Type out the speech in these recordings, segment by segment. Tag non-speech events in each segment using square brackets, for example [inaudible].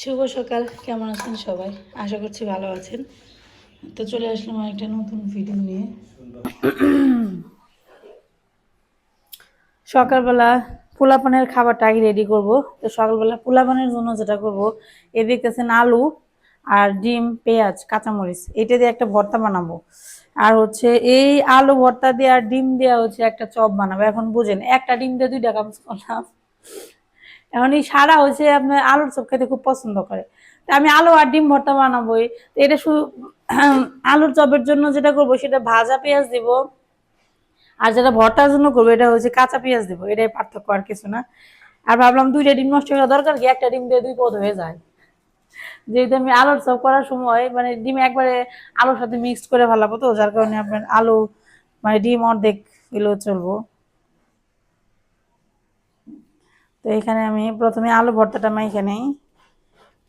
শুভ সকাল, কেমন আছেন সবাই? আশা করছি ভালো আছেন। তো চলে আসলাম একটা নতুন ভিডিও নিয়ে। সকালবেলা পোলাপানের খাবারটা আগে রেডি করব। তো সকালবেলা পোলাপানের জন্য যেটা করব, এ দেখতেছেন আলু আর ডিম, পেঁয়াজ, কাঁচামরিচ। এটা দিয়ে একটা ভর্তা বানাবো। আর হচ্ছে এই আলু ভর্তা দিয়ে আর ডিম দিয়ে হচ্ছে একটা চপ বানাবো। এখন বুঝেন, একটা ডিম দিয়ে দুইটা কাজ করলাম। এখন এই সারা হচ্ছে আপনার আলুর চপ খেতে খুব পছন্দ করে। তা আমি আলু আর ডিম ভর্তা বানাবোই। তো এটা শুধু [clears throat] আলুর চপের জন্য যেটা করব, সেটা ভাজা পেঁয়াজ দিব। আর যেটা ভর্তার জন্য করব, এটা হচ্ছে কাঁচা পেঁয়াজ দিব। এটাই পার্থক্য আর কিছু না। আর ভাবলাম দুইটা ডিম নষ্ট করা দরকার কি? একটা ডিম দিয়ে দুই পদ হয়ে যায়। যেহেতু আমি আলুর চপ করার সময় মানে ডিম একবারে আলুর সাথে মিক্সড করে ফেলাবো তো, যার কারণে আপনার আলু মানে ডিম অর্ধেক এলেও চলবো। তো এখানে আমি প্রথমে আলু ভর্তাটা মাইখে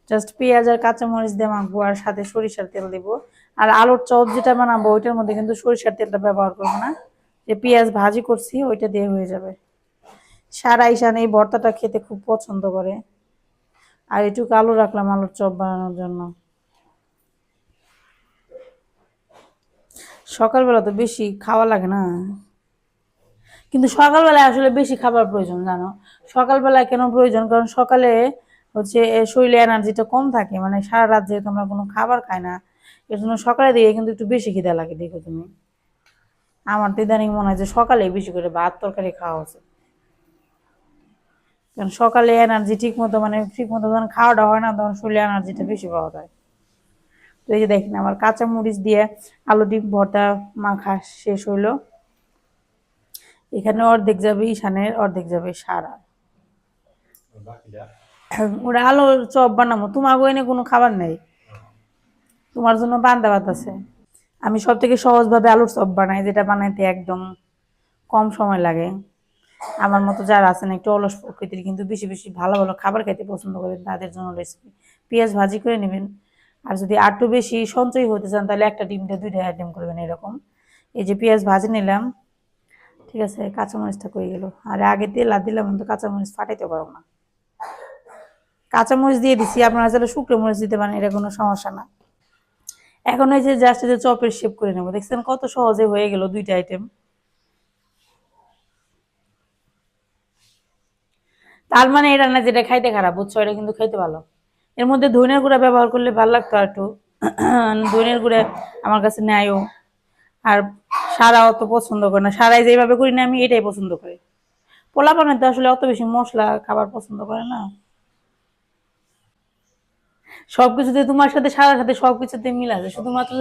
জাস্ট পেঁয়াজ আর কাঁচামরিচ দিয়ে মাখবো আর সাথে সরিষার তেল দিব। আর আলুর চপ যেটা বানাবো, ওইটার মধ্যে কিন্তু সরিষার তেলটা ব্যবহার করব না। যে পেঁয়াজ ভাজি করছি, ওইটা দিয়ে হয়ে যাবে। সারা ঈশান এই ভর্তাটা খেতে খুব পছন্দ করে। আর একটু আলু রাখলাম আলুর চপ বানানোর জন্য। সকালবেলা তো বেশি খাওয়া লাগে না। কিন্তু সকালবেলায় আসলে বেশি খাবার প্রয়োজন, জানো? সকালবেলায় কেন প্রয়োজন? কারণ সকালে হচ্ছে শরীরে এনার্জিটা কম থাকে। মানে সারা রাত যেহেতু আমরা কোনো খাবার খাই না এর জন্য সকালে দিয়ে কিন্তু একটু বেশি খিদে লাগে, দেখো তুমি। আমার তো ইদানিং মনে হয় যে সকালে বেশি করে ভাত তরকারি খাওয়া উচিত কারণ সকালে এনার্জি ঠিক মতো মানে ঠিক মতো যখন খাওয়াটা হয় না, তখন শরীরে এনার্জিটা বেশি পাওয়া যায়। তো এই যে দেখেন, আমার কাঁচা মরিচ দিয়ে আলু, ডিম, ভর্তা মাখা শেষ হইল। এখানে অর্ধেক যাবে ঈশানের, অর্ধেক যাবে সারা ওরা আলু চপ বানাবো তোমার এনে কোনো খাবার নেই। তোমার জন্য বান্দা আছে। আমি সব থেকে সহজভাবে আলুর চপ বানাই, যেটা বানাইতে একদম কম সময় লাগে। আমার মতো যারা আছেন, একটু অলস প্রকৃতির, কিন্তু বেশি বেশি ভালো ভালো খাবার খেতে পছন্দ করেন, তাদের জন্য রেসিপি পেঁয়াজ ভাজি করে নেবেন। আর যদি আরটু বেশি সঞ্চয় হতে চান, তাহলে একটা ডিমটা দুইটা আইটেম করবেন এরকম। এই যে পেঁয়াজ ভাজি নিলাম। ঠিক আছে, কাঁচামরিচটা কই গেল? আর আগে তেল আর দিলাম, কিন্তু কাঁচামরিচ ফাটাইতে পারব না। কাঁচামরিচ দিয়ে দিছি, আপনারা চাইলে শুকনো মরিচ দিতে পারেন, এটা কোনো সমস্যা না। এখন ওই যে জাস্ট যে চপের শেপ করে নেব, দেখছেন কত সহজে হয়ে গেল দুইটা আইটেম তার মানে এটা না যেটা খাইতে খারাপ, বুঝছ? এটা কিন্তু খাইতে ভালো। এর মধ্যে ধনের গুঁড়া ব্যবহার করলে ভালো লাগতো আর একটু। [clears throat] ধনের গুঁড়া আমার কাছে নেয়ও আর সারা অত পছন্দ করে না। সারাই যেভাবে করি না, আমি এটাই পছন্দ করি। পোলা পানের তো আসলে অত বেশি মশলা খাবার পছন্দ করে না। সবকিছুতে তোমার সাথে, সারার সাথে সবকিছুতে মিল আছে। শুধুমাত্র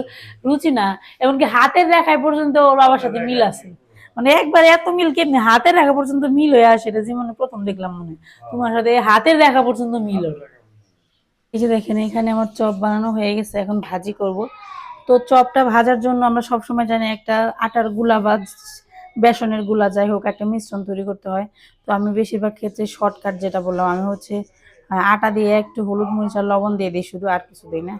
রুচি না, এমনকি হাতের রেখায় পর্যন্ত ওর বাবার সাথে মিল আছে। মানে একবার এত মিল কেমনি? হাতের রেখা পর্যন্ত মিল হয়ে আসে, এটা যে জীবনে প্রথম দেখলাম মনে। তোমার সাথে হাতের রেখা পর্যন্ত মিল এই যে দেখেন, এখানে আমার চপ বানানো হয়ে গেছে, এখন ভাজি করব। তো চপটা ভাজার জন্য আমরা সব সময় জানি একটা আটারগুলা বা বেসনেরগুলা, যাই হোক, একটা মিশ্রণ তৈরি করতে হয়। তো আমি বেশিরভাগ ক্ষেত্রে শর্টকাট যেটা বললাম, আমি হচ্ছে আটা দিয়ে একটু হলুদ মরিচ আর লবণ দিয়ে দিই, শুধু আর কিছু দিই না।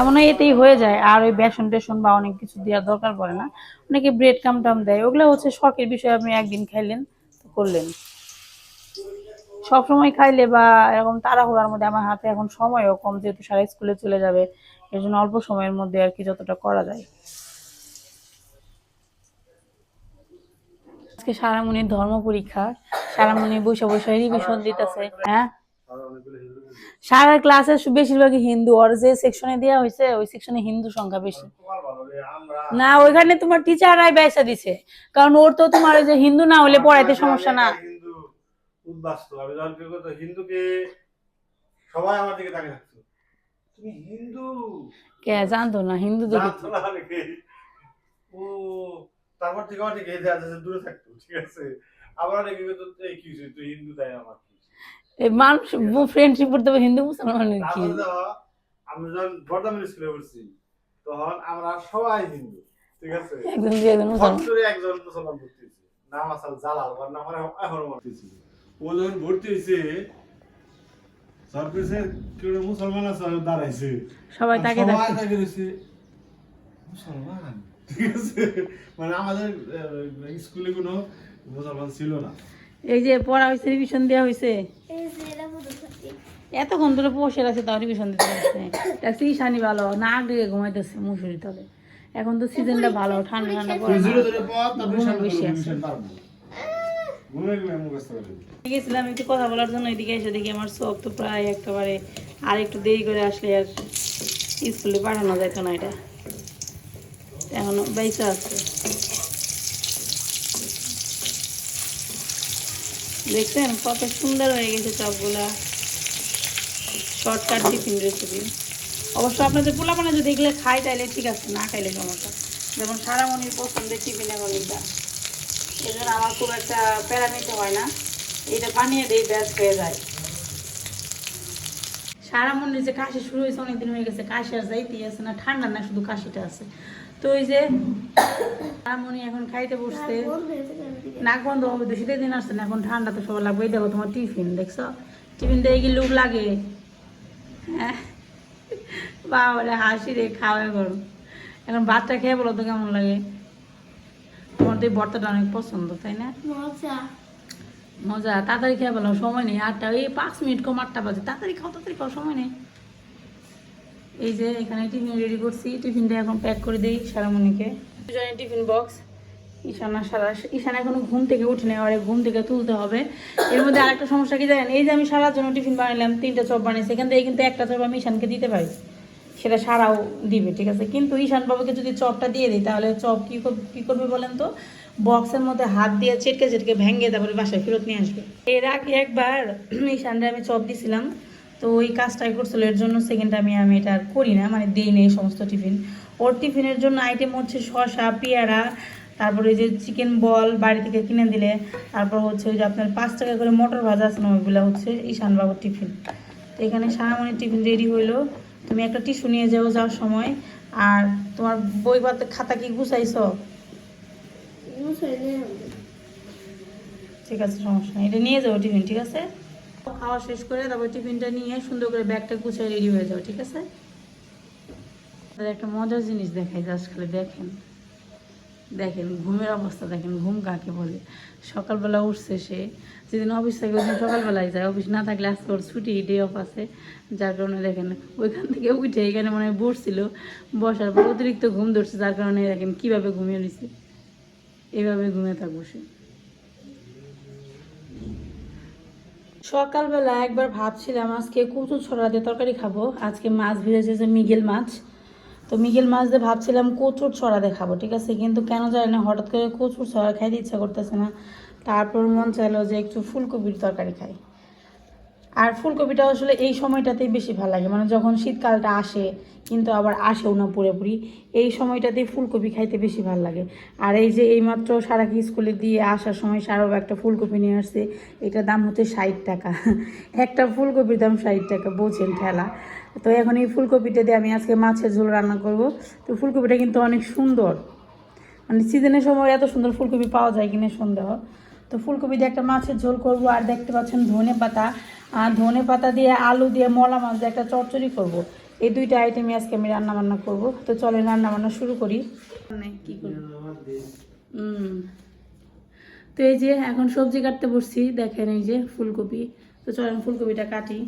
এমন হয় এতেই হয়ে যায়, আর ওই বেসন টেসন বা অনেক কিছু দেওয়ার দরকার পড়ে না। অনেকে ব্রেড কাম টাম দেয়, ওগুলো হচ্ছে শখের বিষয়ে, আপনি একদিন খাইলেন করলেন। সবসময় খাইলে বা এরকম তাড়াহুড়ার মধ্যে, আমার হাতে এখন সময়ও কম, যেহেতু সারা স্কুলে চলে যাবে, এর জন্য অল্প সময়ের মধ্যে আর কি যতটা করা যায়। আজকে সারামণির ধর্ম পরীক্ষা সারামণি বসে বসে রিভিশন দিতেছে হ্যাঁ? সারা ক্লাসে বেশিরভাগই হিন্দু আর যে সেকশনে দেওয়া হয়েছে ওই সেকশনে হিন্দু সংখ্যা বেশি। না ওইখানে তোমার টিচাররাই ব্যবসা দিছে কারণ ওর তো তোমার ওই যে হিন্দু না হলে পড়াইতে সমস্যা না। হিন্দু কি করতো হিন্দুকে সবাই আমার দিকে তাকিয়ে তুমি হিন্দু কে জানতো না হিন্দু জানতো না তারপর থেকে অনেক আছে দূরে থাকতো ঠিক আছে? আবার অনেকে কি হয়েছে তুই হিন্দু তাই আমার এই মানুষ ফ্রেন্ডশিপ করতে হবে হিন্দু মুসলমানের কি? যখন বর্ধমান স্কুলে পড়ছি তখন আমরা সবাই হিন্দু ঠিক আছে? একজন দুই একজন মুসলমান। একজন মুসলমান ভর্তি হয়েছে। নাম আসাল জালাল ওর নাম এখনও মনে হচ্ছে ও যখন ভর্তি হয়েছে কেউ মুসলমান আছে দাঁড়াইছে। সবাই তাকে সবাই তাকে মুসলমান? ঠিক আছে? মানে আমাদের স্কুলে কোনো মুসলমান ছিল না। এই যে পড়া হয়েছে রিভিশন দেওয়া হয়েছে। এতক্ষণ ধরে বসে আছে তাও রিভিশন দিতে পারছে। দেখছি ঈশানি ভালো না ঘুমাইতেছে মুসুরি তলে। এখন তো সিজনটা ভালো ঠান্ডা ঠান্ডা বেশি আছে। গেছিলাম একটু কথা বলার জন্য এদিকে এসে দেখি আমার চোখ তো প্রায় একেবারে আর একটু দেরি করে আসলে আর স্কুলে পাঠানো যেত না এটা। এখনও বেঁচে আছে। দেখছেন কত সুন্দর হয়ে গেছে চপগুলা। শর্টকাট টিফিন রেসিপি অবশ্য আপনাদের পোলাপানে যদি এগুলো খাই, তাইলে ঠিক আছে, না খাইলে সমস্যা। যেমন সারামণির পছন্দের টিফিন এখন এটা। এই জন্য আমার খুব একটা প্যারা নিতে হয় না। এটা বানিয়ে দিই, ব্যাস হয়ে যায়। সারা মনে যে কাশি শুরু হয়েছে, অনেকদিন হয়ে গেছে, কাশি আর যাইতেই আছে না, ঠান্ডা না, শুধু কাশিটা আছে। তো ওই যে সারামণি এখন খাইতে বসছে। নাক বন্ধ হবে তো শীতের দিন আসছে না এখন ঠান্ডা তো সবার লাগবে দেখো তোমার টিফিন দেখছ? টিফিন দিয়ে কি লুক লাগে? হ্যাঁ? বাবারে হাসি রে খাওয়া করো এখন ভাতটা খেয়ে বলো তো কেমন লাগে? তোমার তো এই ভর্তাটা অনেক পছন্দ তাই না? মজা। মজা তাড়াতাড়ি খেয়ে বলো সময় নেই। আটটা এই পাঁচ মিনিট কম আটটা বাজে। তাড়াতাড়ি খাও তাড়াতাড়ি খাও সময় নেই। এই যে এখানে টিফিন রেডি করছি। টিফিনটা এখন প্যাক করে দিই সারামণিকে দুজনের টিফিন বক্স ঈশানা সারা ঈশানা এখনও ঘুম থেকে উঠে আর ঘুম থেকে তুলতে হবে। এর মধ্যে আরেকটা সমস্যা কি জানেন? এই যে আমি সারার জন্য টিফিন বানালাম তিনটা চপ বানিয়েছি, এখান থেকে কিন্তু একটা চপ আমি ঈশানকে দিতে পারি। সেটা সারাও দিবে, ঠিক আছে? কিন্তু ঈশান বাবুকে যদি চপটা দিয়ে দিই, তাহলে চপ কী কী করবে বলেন তো? বক্সের মধ্যে হাত দিয়ে চেটকে চেটকে ভেঙে তারপরে বাসায় ফেরত নিয়ে আসবে। এর আগে একবার [clears throat] ঈশানরে আমি চপ দিছিলাম। তো ওই কাজটাই করছিল এর জন্য সেকেন্ড আমি আমি এটা আর করি না মানে দিই না এই সমস্ত টিফিন ওর টিফিনের জন্য আইটেম হচ্ছে শসা পেয়ারা তারপরে ওই যে চিকেন বল বাড়ি থেকে কিনে দিলে তারপর হচ্ছে ওই যে আপনার পাঁচ টাকা করে মটর ভাজা আছে না ওইগুলো হচ্ছে ঈশান বাবুর টিফিন তো এখানে সারামণির টিফিন রেডি হইল। তুমি একটা টিস্যু নিয়ে যাও যাওয়ার সময়। আর তোমার বই পাতে খাতা কি গুছাইছো? ঠিক আছে সমস্যা নেই। এটা নিয়ে যাও টিফিন ঠিক আছে? খাওয়া শেষ করে তারপর টিফিনটা নিয়ে সুন্দর করে ব্যাগটা গুছিয়ে রেডি হয়ে যাও, ঠিক আছে? একটা মজার জিনিস দেখাই জাস্ট খালি দেখেন। দেখেন, ঘুমের অবস্থা, দেখেন, ঘুম কাকে বলে? সকালবেলা উঠছে সে, যেদিন অফিস থাকে ওই দিন সকালবেলায় যায়। অফিস না থাকলে আজকে ওর ছুটি ডে অফ আছে। যার কারণে দেখেন, ওইখান থেকে উঠে এখানে মনে হয় বসছিল। বসার পর অতিরিক্ত ঘুম ধরছে, যার কারণে দেখেন কীভাবে ঘুমিয়ে নিছে। এভাবে ঘুমিয়ে থাকব সে। সকালবেলা একবার ভাবছিলাম, আজকে কচু ছড়া দিয়ে তরকারি খাব। আজকে মাছ ভেজেছে যে মিগেল মাছ। তো মিগেল মাছ দিয়ে ভাবছিলাম কচুর ছড়া দিয়ে খাব, ঠিক আছে? কিন্তু কেন জানি না, হঠাৎ করে কচুর ছড়া খাইতে ইচ্ছা করতেছে না। তারপর মন চাইলো যে একটু ফুলকপির তরকারি খাই। আর ফুলকপিটা আসলে এই সময়টাতেই বেশি ভালো লাগে। মানে যখন শীতকালটা আসে, কিন্তু আবার আসেও না পুরোপুরি, এই সময়টাতেই ফুলকপি খাইতে বেশি ভালো লাগে। আর এই যে এইমাত্র সারাকে স্কুলে দিয়ে আসার সময় সারাও একটা ফুলকপি নিয়ে আসছে, এটার দাম হচ্ছে ষাট টাকা। একটা ফুলকপির দাম ষাট টাকা, বোঝেন ঠেলা। তো এখন এই ফুলকপিটা দিয়ে আমি আজকে মাছের ঝোল রান্না করব। তো ফুলকপিটা কিন্তু অনেক সুন্দর। মানে সিজনের সময় এত সুন্দর ফুলকপি পাওয়া যায় কিনা সন্দেহ। তো ফুলকপি দিয়ে একটা মাছের ঝোল করব আর দেখতে পাচ্ছেন ধনে পাতা। আর ধনে পাতা দিয়ে আলু দিয়ে মলা মাছ দিয়ে একটা চচ্চড়ি করব। এই দুইটা আইটেমই আজকে আমি রান্না বান্না করব। তো চলেন রান্না বান্না শুরু করি। কি করব? তো এই যে এখন সবজি কাটতে বসছি দেখেন এই যে ফুলকপি। তো চলেন ফুলকপিটা কাটি।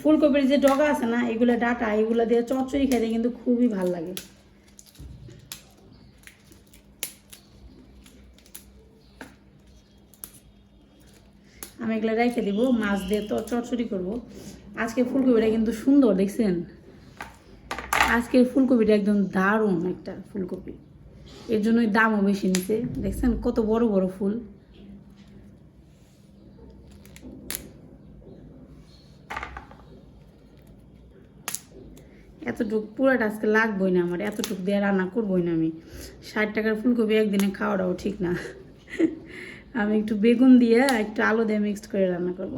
ফুলকপির যে ডগা আছে না এগুলো ডাটা এগুলো দিয়ে চচ্চড়ি খেতে কিন্তু খুবই ভালো লাগে। আমি এগুলো রেখে দিব, মাছ দিয়ে তো চটচড়ি করব। আজকে ফুলকপিটা কিন্তু সুন্দর, দেখছেন? আজকের ফুলকপিটা একদম দারুণ একটা ফুলকপি। এর জন্যই দামও বেশি নিছে, দেখছেন? কত বড় বড় ফুল। এতটুক পুরাটা আজকে লাগবই না আমার, এতটুক দিয়ে রান্না করবোই না আমি। ষাট টাকার ফুলকপি একদিনে খাওয়াটাও ঠিক না। আমি একটু বেগুন দিয়ে একটু আলু দিয়ে মিক্সড করে রান্না করব।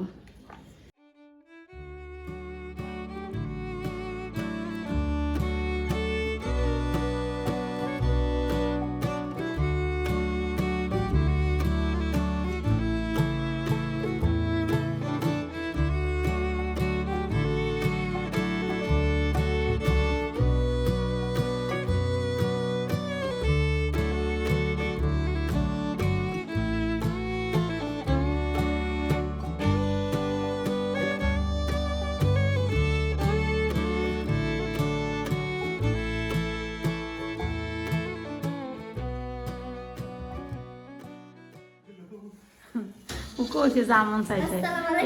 কইছে জামন চাইছে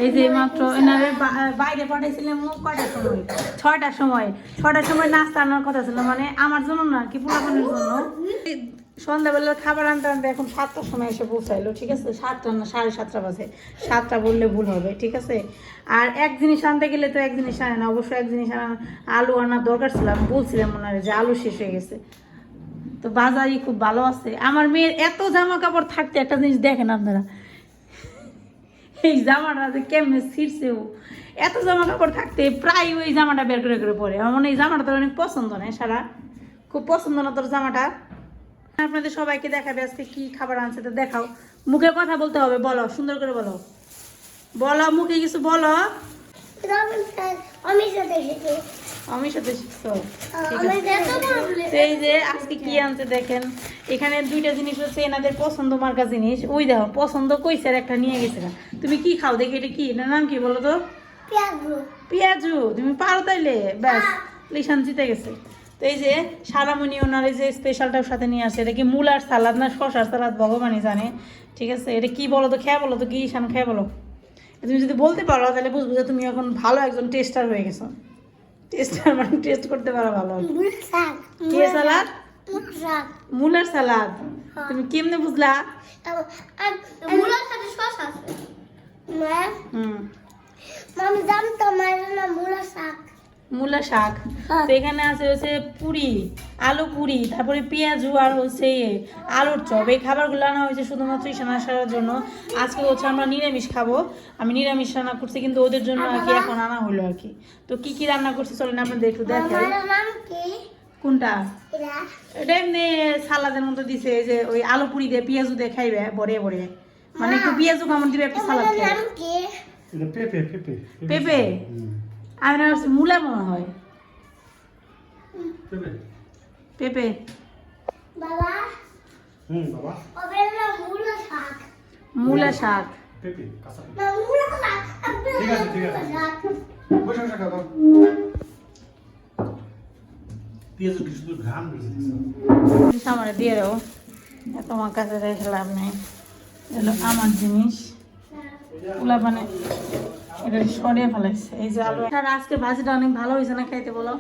এই যে মাত্র এনারে বাইরে পাঠাইছিলাম ও কয়টার সময়? ছয়টার সময়। ছয়টার সময় নাস্তা আনার কথা ছিল মানে আমার জন্য না কি পোলাপানের জন্য? সন্ধ্যাবেলার খাবার আনতে আনতে এখন সাতটার সময় এসে পৌঁছাইলো ঠিক আছে? সাতটা না সাড়ে সাতটা বাজে। সাতটা বললে ভুল হবে ঠিক আছে? আর এক জিনিস আনতে গেলে তো এক জিনিস আনে না অবশ্যই এক জিনিস আনা আলু আনার দরকার ছিল আমি বলছিলাম ওনারে যে আলু শেষ হয়ে গেছে। তো বাজারই খুব ভালো আছে। আমার মেয়ের এত জামা কাপড় থাকতে একটা জিনিস দেখেন আপনারা এই জামাটা যে কেমনে ছিঁড়ছেও এত জামা কাপড় থাকতে প্রায় ওই জামাটা বের করে করে পরে। আমার মনে এই জামাটা তোর অনেক পছন্দ না সারা খুব পছন্দ না তোর জামাটা? আপনাদের সবাইকে দেখাবে আজকে কি খাবার আনছে, তো দেখাও। মুখে কথা বলতে হবে, বলো, সুন্দর করে বলো। বলো, মুখে কিছু বলো। আমি আমি সাথে শিখছো। এই যে আজকে কি আনছে দেখেন। এখানে দুইটা জিনিস হচ্ছে এনাদের পছন্দ মার্কা জিনিস। ওই দেখো পছন্দ কইছে আর একটা নিয়ে গেছে তুমি কি খাও? দেখি এটা কি এটার নাম কি বলো তো? পেঁয়াজু। তুমি পারো তাইলে? ব্যাস লিশান জিতে গেছে। তো এই যে সারামণি ওনার এই যে স্পেশালটার সাথে নিয়ে আসে এটা কি মূলার সালাদ না শশার সালাদ ভগবানই জানে। ঠিক আছে এটা কি বলো তো খেয়ে বলো তো কি ঈশান খেয়ে বলো। তুমি যদি বলতে পারো তাহলে বুঝব যে তুমি এখন ভালো একজন টেস্টার হয়ে গেছো। টেস্টার মানে টেস্ট করতে পারো ভালো। কি সালাদ মুলার সালাদ তুমি কেমনে বুঝলা? মুলার সাথে সস আছে। হুম। মামি জানতো মায়ের নাম মুলার শাক। মূলা শাক। হ্যাঁ। তো এখানে আছে হচ্ছে পুরি আলু পুরি তারপরে পেঁয়াজু আর হচ্ছে ইয়ে, আলুর চপ। এই খাবারগুলো আনা হয়েছে শুধুমাত্র ইশানা আসার জন্য। আজকে হচ্ছে আমরা নিরামিষ খাব। আমি নিরামিষ রান্না করছি কিন্তু ওদের জন্য আর কি এখন আনা হলো আর কি। তো কি কি রান্না করছি চলেন আপনাদের একটু দেখাই কোনটা? এটা এমনি সালাদের মতো দিছে এই যে ওই আলু পুরি দিয়ে পেঁয়াজু দিয়ে খাইবে বড়ে বড়ে। মানে একটু পেঁয়াজু কামড় দিবে একটু সালাদ পেঁপে পেঁপে আমি না ভাবছি মূলা মনে হয়। পেঁপে। পেঁপে। বাবা। হুম বাবা। ওদের মুলা শাক। মূলা শাক। পেঁপে কাঁচা না মুলা শাক। ঠিক আছে, ঠিক আছে। বসে বসে খাব পেঁয়াজ কি শুধু ঘাম বেশি আমার দিয়ে দাও তোমার কাছে রেখে লাভ নেই। এগুলো আমার জিনিস। ওলা মানে এটা সরিয়ে ফেলাইছে। এই যে আলু আর আজকে ভাজিটা অনেক ভালো হয়েছে না খাইতে বলো?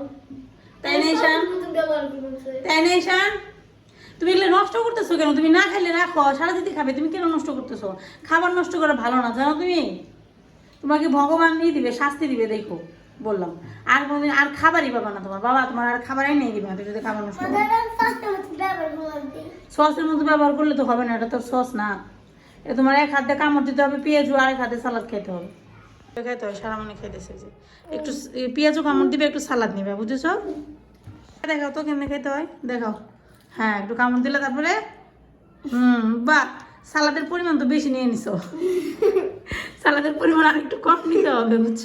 তাই না ঈশান? তাই না ঈশান? তুমি এগুলো নষ্ট করতেছো কেন? তুমি না খাইলে রাখো সারা দিতে খাবে তুমি কেন নষ্ট করতেছো? খাবার নষ্ট করা ভালো না জানো তুমি? তোমাকে ভগবান নিয়ে দিবে শাস্তি দিবে দেখো বললাম। আর কোনোদিন আর খাবারই পাবা না তোমার। বাবা তোমার আর খাবারই নিয়ে দিবে না তুমি যদি খাবার নষ্ট মতো সসের মধ্যে ব্যবহার করলে তো হবে না এটা তো সস না। এটা তোমার এক হাতে কামড় দিতে হবে পেঁয়াজু আর এক হাতে সালাদ খেতে হবে। খাইতে হবে সারা মানে খাইতেছে যে। একটু স- এই পেঁয়াজু কামড় দিবে একটু সালাদ নিবে বুঝেছ? দেখাও তো কেমনে খেতে হয় দেখাও। হ্যাঁ একটু কামড় দিলে তারপরে হুম বা সালাদের পরিমাণ তো বেশি নিয়ে নিছো। সালাদের পরিমাণ আর একটু কম নিতে হবে বুঝছ?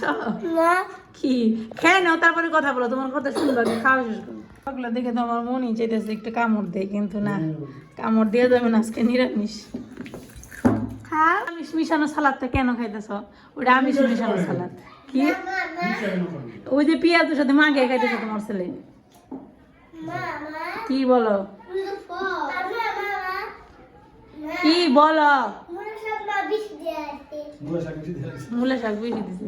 না। কি? খেয়ে নাও তারপরে কথা বলো তোমার কথা শুনব খাওয়া শেষ করো। ওগুলো দেখে তো আমার মনই চাইতেছে একটু কামড় দেয় কিন্তু না কামড় দিয়ে যাবে না আজকে নিরামিষ। খাও আমিষ মিশানো সালাদটা কেন খাইতেছ? ওটা আমিষ মিশানো সালাদ। কি? ওই যে পেঁয়াজের সাথে মাগে খাইতেছ তোমার ছেলে। কি বলো? কি বলো। মূলা শাক বেশি দিছি।